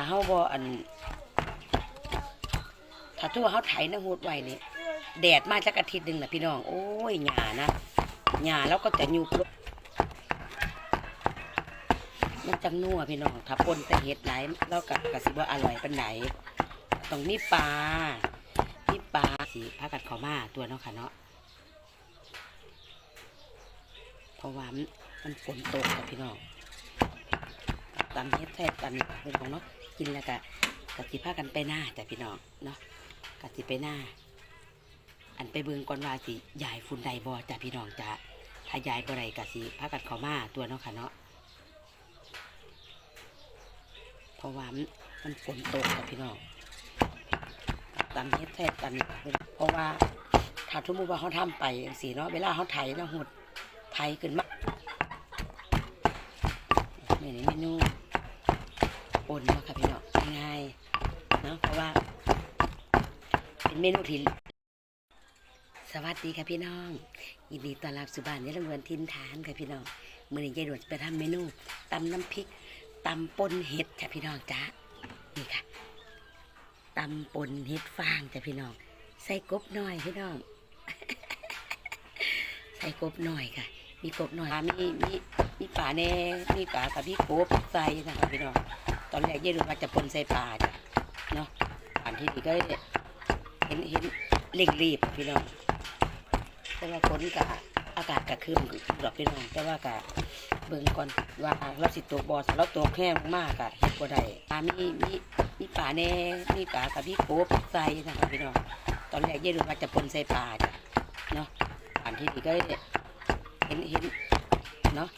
ถ้าเฮาบ่อัน ถ้าทั่วเฮาไถนะหูดไว้นี่แดดมาจักอาทิตย์หนึงน่ะพี่น้อง โอ้ยหญ้านะหญ้าแล้วก็จะยุบมันจังนัวพี่น้อง ถ้าปนแต่เห็ดหลายแล้วก็ก็สิบ่อร่อยปานใดต้องมีปลามีปลาสิพากันเข้ามาตัวเนาะค่ะเนาะเพราะว่ามันมันฝนตกกับพี่น้องตามเฮ็ดแทบกันพี่น้องเนาะ กินแล้วก็กะสิพากันไปหน้าจ้ะพี่น้องเนาะกสิไปหน้า อันไปเบิงก่อนว่าสิยายฝุ่นใดบ่จ้ะพี่น้องจ้ะถ้ายายบ่ได้กสิพากันเข้ามาตัวเนาะค่ะเนาะเพราะว่ามันฝนตกกับพี่น้องตามเฮ็ดแทบกันเพราะว่าถ้าทุกมือว่าเขาทำไปจังซี่เนาะเวลาเขาไถนะหุดไทยขึ้นมาเมนูเมนูปนเนาะค่ะพี่ งง่ายเนาะเพราะว่า เป็นเมนูที่สวัสดีค่ะพี่น้องยินดีต้อนรับสู่บ้านยายลำเวนทินฐานค่ะพี่น้องมื้อนี้ยายดวนจะไปทำเมนูตำน้ำพริกตำปนเห็ดจ้ะพี่น้องจ้านี่ค่ะตำปนเห็ดฟางจ้ะพี่น้อง ใส่กบหน่อยพี่น้อง ใส่กบหน่อยค่ะ มีกบหน่อยมีมีมีป่าแน่มีป่ากับพี่กบใส่นะคะพี่น้อง ตอนแรกเยดูว่าจะปนใส่ป่าจ้ะเนาะอันที่นี่ก็เห็นเห็นเร่งรีบพี่น้องแต่ว่าฝนกับอากาศกับคืมดอกพี่น้องแต่ว่ากับเบิ่งก่อนว่าเราสิตัวบอสเราตัวแห้งมากอะเห็ดบ่ได้ป่ามีมีมีป่าแน่มีป่ากับพี่โกบใส่นะคะพี่น้องตอนแรกเยดูว่าจะปนใส่ป่าจ้ะเนาะอันที่นี่ก็เห็นเห็นเนาะ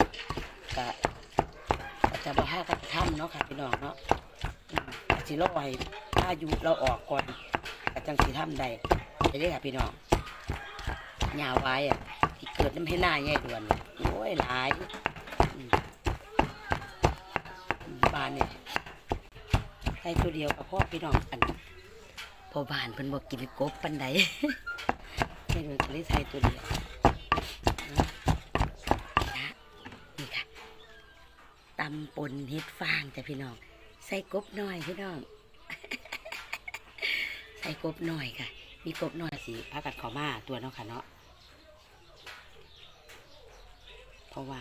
ก็ก็ จะบ่ห้ากันทำเนาะค่ะพี่น้องเนาะสิรอให้ถ้าอายุเราออกก่อนก็จังสิทำได้ไปเลยค่ะพี่น้องหญ้าไว้อะที่เกิดน้ำให้หน้าแย่ด่วนโอ้ยหลายบ้านเนี่ยใส่ตัวเดียวกับพ่อพี่น้องอันพอบ้านเพิ่นบ่กินกบปันใดแม่ด่วนก็เลยใส่ตัวเดียว นะนี่ค่ะำปนเห็ดฟางจ้ะพี่น้อง ใส่กบหน่อยพี่น้อง ใส่กบหน่อยค่ะ มีกบหน่อยสิพากันเขอมาตัวเนาะค่ะเนาะเพราะว่า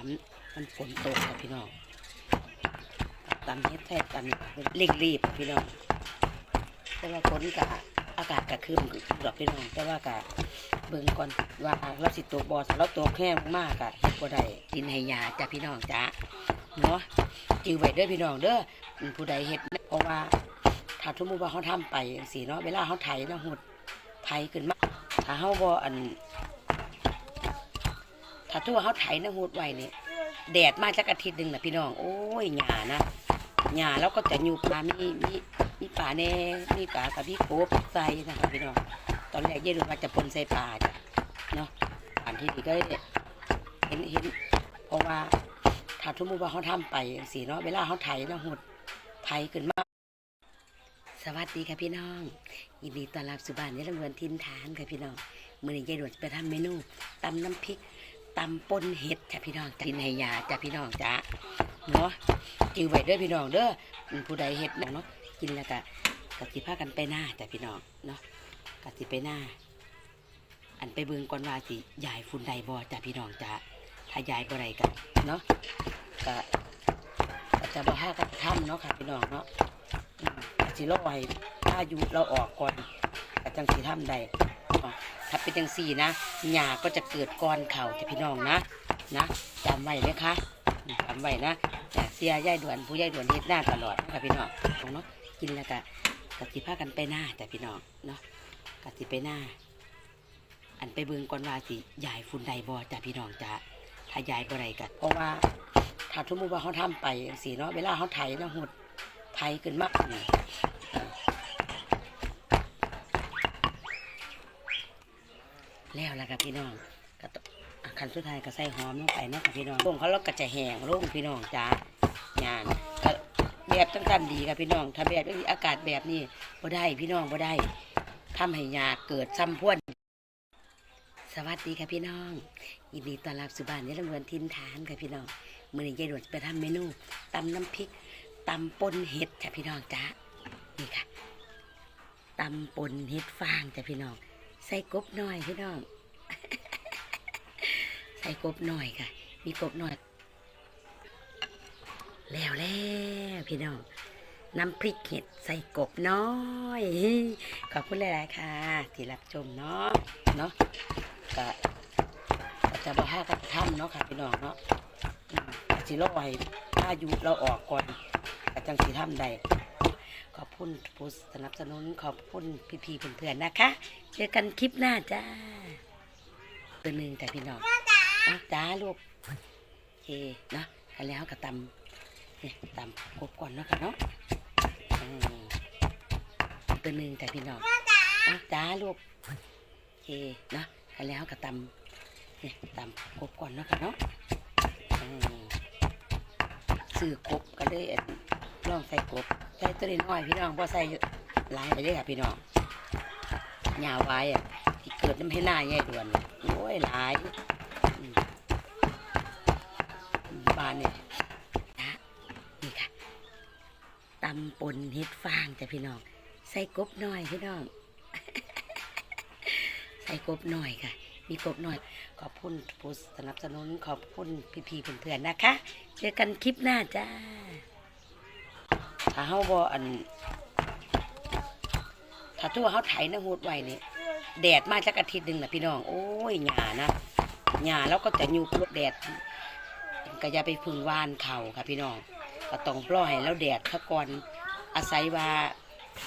มันฝนตกค่ะพี่น้องตำเฮ็ดแทบกันเร่งรีบพี่น้อง แต่ว่าฝนกับอากาศกับคืมดอกพี่น้อง แต่ว่ากับเบิ่งก่อนว่าเราสิตัวบอสเราตัวแห้งมากอะเฮ็ดบ่ได้กินให้ยาจ้ะพี่น้องจ้ะ เนาะจือไว้เด้อพี่น้องเด้อผู้ใดเฮ็ดเพราะว่าถ้าสมมุติว่าเขาทำไปจังซี่เนาะเวลาเขาไถนะหุดไถขึ้นมาถ้าเฮาบ่อันถ้าทั่วาเฮาไถนะหุดไว้นี่แดดมาจักอาทิตย์หนึ่งนะพี่น้อง โอ้ยหญ้านะหญ้าแล้วก็จะยุบมามีมีมีป่าแน่มีป่ากับพี่กบใส่นะคะพี่น้องตอนแรกเยดูว่าจะปนใส่ป่าจ้ะเนาะอันที่นี่ก็เห็นเห็นเพราะว่า ถ้าสมมติว่าเขาทำไปจังซี่เนาะเวลาเขาไถนาะหดไถขึ้นมาสวัสดีค่ะพี่น้อง ยินดีต้อนรับสู่บ้านยายลำเวนทินฐานค่ะพี่น้องมื้อนี้ยายดวนไปทำเมนูตำน้ำพริกตำปนเห็ดจ้ะพี่น้องกินให้ยาจ้ะพี่น้องจ้ะเนาะจือไว้เด้อพี่น้องเด้อผู้ใดเห็ดเนาะกินแล้วก็กสิพากันไปหน้าจ้ะพี่น้องเนาะกสิไปหน้าอันไปเบิ่งก่อนว่าสิยายฝุ่นใดบ่จ้ะพี่น้องจ้ะ ถ้ายายบ่ได้กันเนาะก็จะบ่ห้ากันทำเนาะค่ะพี่น้องเนาะสิรอให้ถ้าอายุเราออกก่อนก็จังสิทำได้ถ้าเป็นจังซี่นะหญ้าก็จะเกิดก่อนเข่าจ้ะพี่น้องนะนะจำไว้เลยค่ะจำไว้นะเสียยายด่วนผู้ยายด่วนเฮ็ดหน้าตลอดค่ะพี่น้องเนาะกินแล้วก็ก็สิพากันไปหน้าจ้ะพี่น้องเนาะกสิไปหน้า อันไปเบิ่งก่อนว่าสิยายฝุ่นใดบ่จ้ะพี่น้องจ้ะ ถ้ายายบ่ได้กันเพราะว่าถ้าสมมุติว่าเขาทำไปจังซี่เนาะเวลาเขาไถนะหดไถขึ้นมานี่แล้วล่ะครับพี่น้องก็ต้องอะขั้นสุดท้ายก็ใส่หอมลงไปเนาะครับพี่น้องลงเขาแล้วก็จะแห้งลงพี่น้องจ้างานก็แบบตั้งแต่ดีครับพี่น้องถ้าแบบนี้อากาศแบบนี้บ่ได้พี่น้องบ่ได้ทำให้ยาเกิดซ้ำพวน สวัสดีค่ะพี่น้อง ยินดีต้อนรับสู่บ้านยายลำเวนทินฐานค่ะพี่น้องมื้อนี้ยายด่วนไปทำเมนูตำน้ำพริกตตำปนเห็ดจ้ะพี่น้องจ้านี่ค่ะตำปนเห็ดฟางจ้ะพี่น้อง ใส่กบหน่อยพี่น้อง ใส่กบหน่อยค่ะ มีกบหน่อย แล้วแล้วพี่น้องน้ำพริกเห็ดใส่กบน้อย ขอบคุณหลาย ๆ ค่ะ ที่รับชมเนาะเนาะ ก็ก็จะบอกให้กับท่านเนาะค่ะพี่น้องเนาะสิรอให้ายุเราออกก่อนก็จังสีทำได้ขอบคุณผู้สนับสนุนขอบคุณพี่ๆเพื่อนๆนะคะ เจอกันคลิปหน้าจ้าตัวหนึ่งแต่พี่น้องจ้าลูกโอเคเนาะกันแล้วก็ตำเนี่ยตำกบก่อนเนาะค่ะเนาะตัวหนึ่งแต่พี่น้องจ้าลูกโอเคเนาะ กันแล้วก็ตำเนี่ยตำกบก่อนเนาะค่ะเนาะซื้อกบก็เลยลองใส่กบใส่ตัวน้อยพี่น้องพอใส่หลายไปเลยค่ะพี่น้องหญ้าไว้อะที่เกิดน้ำให้หน้าแย่ด่วนโอ้ยหลายบ้านเนี่ยนะนี่ค่ะตำปนเห็ดฟางจ้ะพี่น้อง ใส่กบน่อยพี่น้อง ส่กบหน่อยค่ะ มีกบหน่อย ขอบคุณผู้สนับสนุนขอบคุณพี่ๆเพื่อนๆนะคะ เจอกันคลิปหน้าจ้าถ้าเฮาบ่อัน ถ้าทั่วเฮาไถนะหูดไว้นี่แดดมาจักอาทิตย์หนึ่งนะพี่น้อง โอ้ยหญ้านะหญ้าแล้วก็จะยุบลดแดดก็อย่าไปพึ่งวานเขาค่ะพี่น้องก็ต้องปล่อยแล้วแดดซะก่อนอาศัยว่า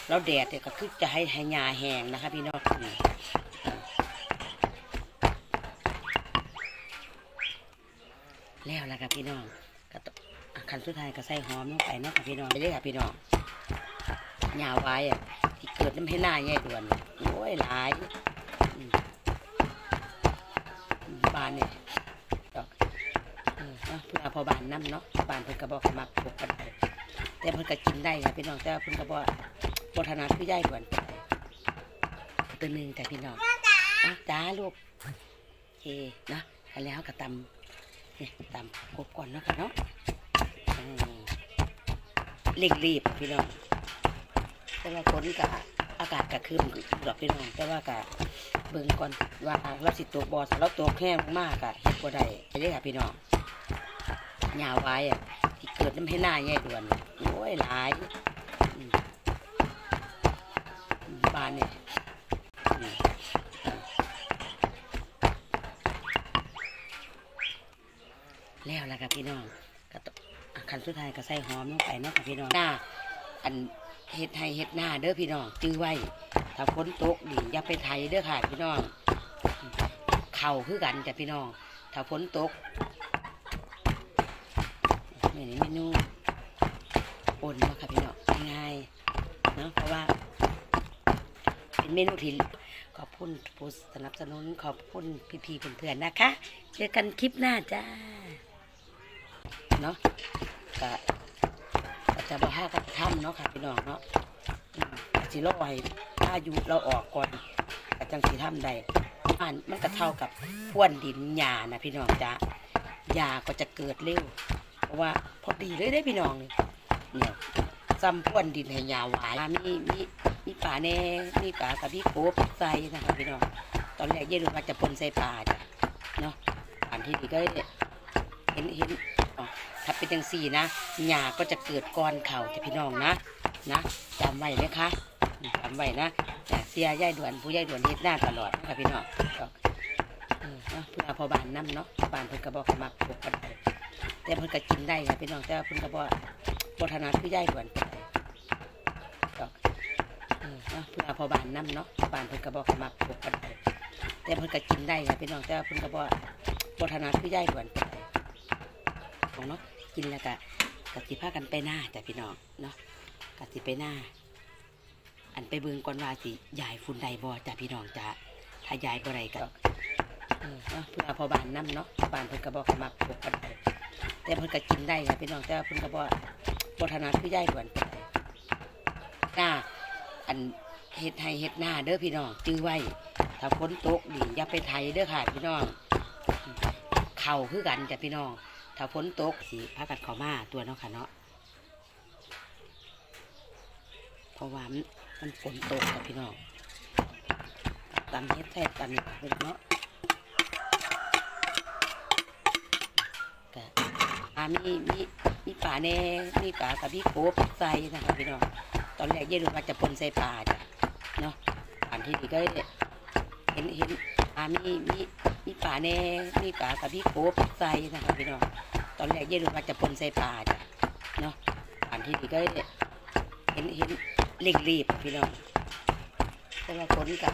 เราแดดเนี่ยก็คือจะให้ให้หญ้าแห้งนะคะพี่น้อง แล้วละค่ะพี่น้องก็ต้องอะขั้นสุดท้ายก็ใส่หอมลงไปเนาะค่ะพี่น้องไปเลยค่ะพี่น้องหญ้าไว้อะที่เกิดน้ำให้หน้าแย่ด่วนโอ้ยหลายบานเนี่ยดอกเออเนะเพื่อพอบานน้ำเนาะบานเพิ่นก็บอกมักปลูกกันไปแต่เพิ่นก็กินได้ค่ะพี่น้องแต่ว่าเพิ่นก็บ่บ่ถนัดคือย่ายด่วนตัวหนึ่งแต่พี่น้องจ้าลูกโอเคนะแล้วก็ตำ เนี่ยตำกบก่อนนะคะเนาะเร่งรีบพี่น้อง แต่ว่าฝนก็อากาศก็คืมดอกพี่น้อง แต่ว่าก็เบิ่งก่อนว่าเราสิตกบ่ถ้าเราตกแห้งมากอะเฮ็ดบ่ได้ไปเลยค่ะพี่น้องหญ้าไว้อะที่เกิดน้ำให้หน้าแย่ด่วนโอ้ยหลายบ้านเนี่ยอืมแล้วล่ะ ค่ะพี่น้องก็ต้องอะขั้นสุดท้ายก็ใส่หอมลงไปเนาะค่ะพี่น้องหน้าอันเฮ็ดให้เฮ็ดหน้าเด้อพี่น้องจื้อไว้ ถ้าฝนตกดิอย่าไปไถเด้อค่ะพี่น้อง เข่าคือกันจ้ะพี่น้อง ถ้าฝนตกเมนูเมนูปนเนาะค่ะพี่เนาะง่ายๆเนาะเพราะว่า เป็นเมนูที่ขอบคุณผู้สนับสนุนขอบคุณพี่ๆเพื่อนๆนะคะ เจอกันคลิปหน้าจ้า เนาะก็ก็จะบอกให้กับท่านเนาะค่ะพี่น้องเนาะสิรอให้พายุเราออกก่อนก็จังสีทำได้อ่านมันก็เท่ากับพ่วนดินหญ้านะพี่น้องจ้าหญ้าก็จะเกิดเร็ว เพราะว่าพอดีเลยได้พี่น้องเนี่ยซ้ำพ่วนดินให้หยาหวายมีมีมีป่าแน่มีป่ากับพี่โกบใส่นะคะพี่น้องตอนแรกเย็นว่าจะปนใส่ป่าจ้ะเนาะป่านที่ดีก็เห็นเห็น อ๋อถ้าเป็นจังสี่นะหญ้าก็จะเกิดก้อนเข่าจ้ะพี่น้องนะนะจำไว้เลยค่ะจำไว้นะอย่เสียย่ายด่วนผู้ย่ายด่วนเฮ็ดหน้าตลอดนะคะพี่น้องก็เพื่อพอบานน้ำเนาะบานเพิ่นก็บอกให้มักปลูกกันไปแต่เพิ่นก็กินได้ค่ะพี่น้องแต่ว่าเพิ่นก็บ่บ่ถนัดคือย่ายด่วนไปดอกเออเพื่อพอบานน้ำเนาะบานเพิ่นก็บ่ให้มักปลูกกันไปแต่เพิ่นก็กินได้ค่ะพี่น้องแต่ว่าเพิ่นก็บ่บ่ถนัดคือย่ายด่วนไป ของเนาะกินแล้วก็ก็สิพากันไปหน้าจ้ะพี่น้องเนาะก็สิไปหน้า อันไปเบิ่งก่อนว่าสิยายฝุ่นใดบ่จ้ะพี่น้องจ้ะถ้ายายบ่ได้ก็เออเนาะเพื่อพอบานน้ำเนาะบานเพิ่นก็บ่ให้มักปลูกกันไปแต่เพิ่นก็กินได้ค่ะพี่น้องแต่ว่าเพิ่นก็บ่บ่ถนัดคือย่ายด่วนไปหน้าอันเฮ็ดให้เฮ็ดหน้าเด้อพี่น้องจื้อไว้ ถ้าฝนตกดิอย่าไปไถเด้อค่ะพี่น้องเข่าคือกันจ้ะพี่น้อง ถ้าฝนตกสิพากันเข้ามาตัวเนาะค่ะเนาะเพราะว่ามันฝนตกกับพี่น้องตำเฮ็ดแท้ตำนี่เป็นเนาะก็อามีมีมีป่าแน่มีป่ากับพี่โคบใส่นะคะพี่น้องตอนแรกเยรู้ว่าจะปนใส่ป่าจ้ะเนาะป่านที่นี่ก็เห็นเห็น อามีมีมีป่าแน่มีป่ากับพี่โคบใส่นะคะพี่น้องตอนแรกเยรู้ว่าจะปนใส่ป่าจ้ะเนาะป่านที่นี่ก็เห็นเห็นเร่งรีบพี่น้องแต่ว่าฝนกับ